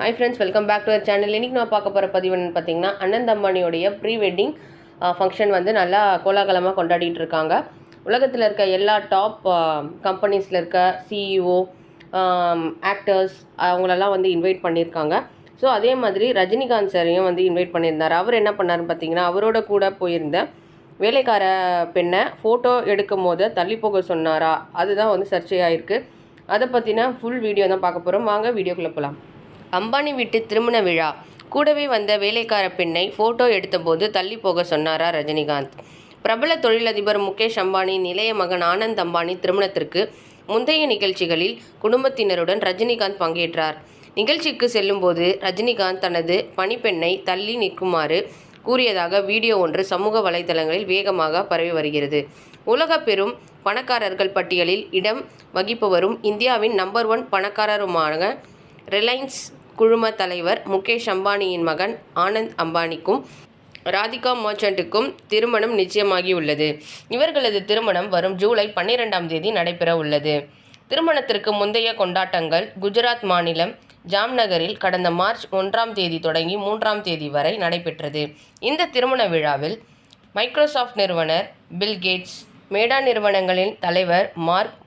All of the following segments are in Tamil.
Hi friends welcome back to our channel இன்றைக்கி நான் பார்க்க போகிற பதிவு என்னன்னு பார்த்தீங்கன்னா அனந்த் அம்பானியோடைய ப்ரீ வெட்டிங் ஃபங்க்ஷன் வந்து நல்லா கோலாகலமாக கொண்டாடிட்டு இருக்காங்க. உலகத்தில் இருக்க எல்லா டாப் கம்பெனிஸில் இருக்க சிஇஓ ஆக்டர்ஸ் அவங்களெல்லாம் வந்து இன்வைட் பண்ணியிருக்காங்க. ஸோ அதே மாதிரி ரஜினிகாந்த் சாரையும் வந்து இன்வைட் பண்ணியிருந்தார். அவர் என்ன பண்ணாருன்னு பார்த்தீங்கன்னா அவரோட கூட போயிருந்த வேலைக்கார பெண்ணை ஃபோட்டோ எடுக்கும் போது தள்ளி போக சொன்னாரா? அதுதான் வந்து சர்ச்சையாயிருக்கு. அதை பற்றின ஃபுல் வீடியோ தான் பார்க்க போகிறோம் வாங்க வீடியோக்குள்ளே போகலாம் அம்பானி வீட்டு திருமண விழா. கூடவே வந்த வேலைக்கார பெண்ணை ஃபோட்டோ எடுத்தபோது தள்ளி போக சொன்னாரா ரஜினிகாந்த். பிரபல தொழிலதிபர் முகேஷ் அம்பானி நிலைய மகன் ஆனந்த் அம்பானி திருமணத்திற்கு முந்தைய நிகழ்ச்சிகளில் குடும்பத்தினருடன் ரஜினிகாந்த் பங்கேற்றார். நிகழ்ச்சிக்கு செல்லும்போது ரஜினிகாந்த் தனது பணிப்பெண்ணை தள்ளி நிற்குமாறு கூறியதாக வீடியோ ஒன்று சமூக வலைதளங்களில் வேகமாக பரவி வருகிறது. உலக பெரும் பணக்காரர்கள் பட்டியலில் இடம் வகிப்பவரும் இந்தியாவின் நம்பர் ஒன் பணக்காரருமான ரிலையன்ஸ் குழும தலைவர் முகேஷ் அம்பானியின் மகன் ஆனந்த் அம்பானிக்கும் ராதிகா மர்ச்சண்ட்டுக்கும் திருமணம் நிச்சயமாகியுள்ளது. இவர்களது திருமணம் வரும் ஜூலை பன்னிரெண்டாம் தேதி நடைபெற உள்ளது. திருமணத்திற்கு முந்தைய கொண்டாட்டங்கள் குஜராத் மாநிலம் ஜாம்நகரில் கடந்த மார்ச் ஒன்றாம் தேதி தொடங்கி மூன்றாம் தேதி வரை நடைபெற்றது. இந்த திருமண விழாவில் மைக்ரோசாஃப்ட் நிறுவனர் பில் கேட்ஸ் மேடா நிறுவனங்களின் தலைவர் மார்க்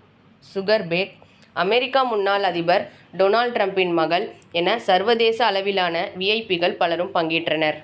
சுகர்பேக் அமெரிக்கா முன்னாள் அதிபர் டொனால்ட் ட்ரம்பின் மகள் என சர்வதேச அளவிலான விஐபிகள் பலரும் பங்கேற்றனர்.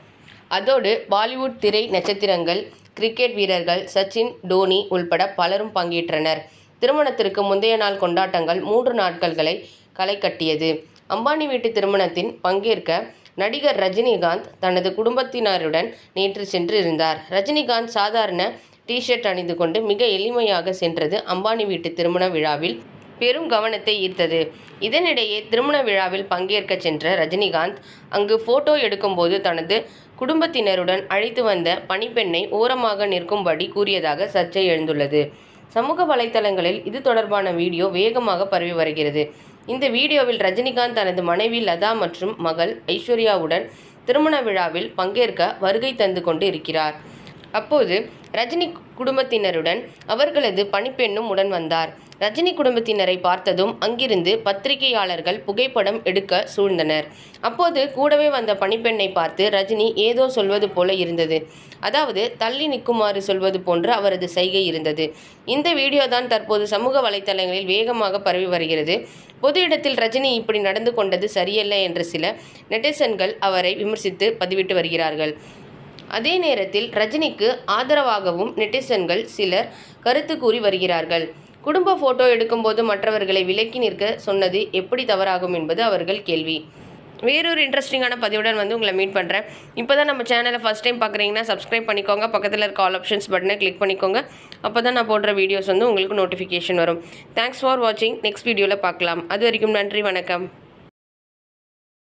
அதோடு பாலிவுட் திரை நட்சத்திரங்கள் கிரிக்கெட் வீரர்கள் சச்சின் டோனி உள்பட பலரும் பங்கேற்றனர். திருமணத்திற்கு முந்தைய நாள் கொண்டாட்டங்கள் மூன்று நாட்கள்களை களை கட்டியது அம்பானி வீட்டு திருமணத்தின் பங்கேற்க நடிகர் ரஜினிகாந்த் தனது குடும்பத்தினருடன் நேற்று சென்று இருந்தார் ரஜினிகாந்த் சாதாரண டிஷர்ட் அணிந்து கொண்டு மிக எளிமையாக சென்றது அம்பானி வீட்டு திருமண விழாவில். பெரும் கவனத்தை ஈர்த்தது. இதனிடையே திருமண விழாவில் பங்கேற்க சென்ற ரஜினிகாந்த் அங்கு போட்டோ எடுக்கும்போது தனது குடும்பத்தினருடன் அழைத்து வந்த பணிப்பெண்ணை ஓரமாக நிற்கும்படி கூறியதாக சர்ச்சை எழுந்துள்ளது. சமூக வலைத்தளங்களில் இது தொடர்பான வீடியோ வேகமாக பரவி வருகிறது. இந்த வீடியோவில் ரஜினிகாந்த் தனது மனைவி லதா மற்றும் மகள் ஐஸ்வர்யாவுடன் திருமண விழாவில் பங்கேற்க வருகை தந்து கொண்டு இருக்கிறார். அப்போது ரஜினி குடும்பத்தினருடன் அவர்களது பணிப்பெண்ணும் உடன் வந்தார். ரஜினி குடும்பத்தினரை பார்த்ததும் அங்கிருந்து பத்திரிகையாளர்கள் புகைப்படம் எடுக்க சூழ்ந்தனர். அப்போது கூடவே வந்த பணிப்பெண்ணை பார்த்து ரஜினி ஏதோ சொல்வது போல இருந்தது. அதாவது தள்ளி நிற்குமாறு சொல்வது போன்று அவரது சைகை இருந்தது. இந்த வீடியோ தான் தற்போது சமூக வலைத்தளங்களில் வேகமாக பரவி வருகிறது. பொது இடத்தில் ரஜினி இப்படி நடந்து கொண்டது சரியல்ல என்று சில நெட்டிசன்கள் அவரை விமர்சித்து பதிவிட்டு வருகிறார்கள். அதே நேரத்தில் ரஜினிக்கு ஆதரவாகவும் நெட்டிசன்கள் சிலர் கருத்து கூறி வருகிறார்கள். குடும்ப போட்டோ எடுக்கும்போது மற்றவர்களை விலக்கி நிற்க சொன்னது எப்படி தவறாகும் என்பது அவர்கள் கேள்வி. வேறொரு இன்ட்ரெஸ்டிங்கான பதிவுடன் வந்து உங்களை மீட் பண்ணுறேன் இப்போ தான் நம்ம சேனலை ஃபஸ்ட் டைம் பார்க்குறீங்கன்னா சப்ஸ்கிரைப் பண்ணிக்கோங்க. பக்கத்தில் இருக்க ஆல் ஆப்ஷன்ஸ் பட்டனை கிளிக் பண்ணிக்கோங்க. அப்போ தான் நான் போடுற வீடியோஸ் வந்து உங்களுக்கு நோட்டிஃபிகேஷன் வரும். தேங்க்ஸ் ஃபார் வாட்சிங் நெக்ஸ்ட் வீடியோவில் பார்க்கலாம். அது வரைக்கும் நன்றி வணக்கம்.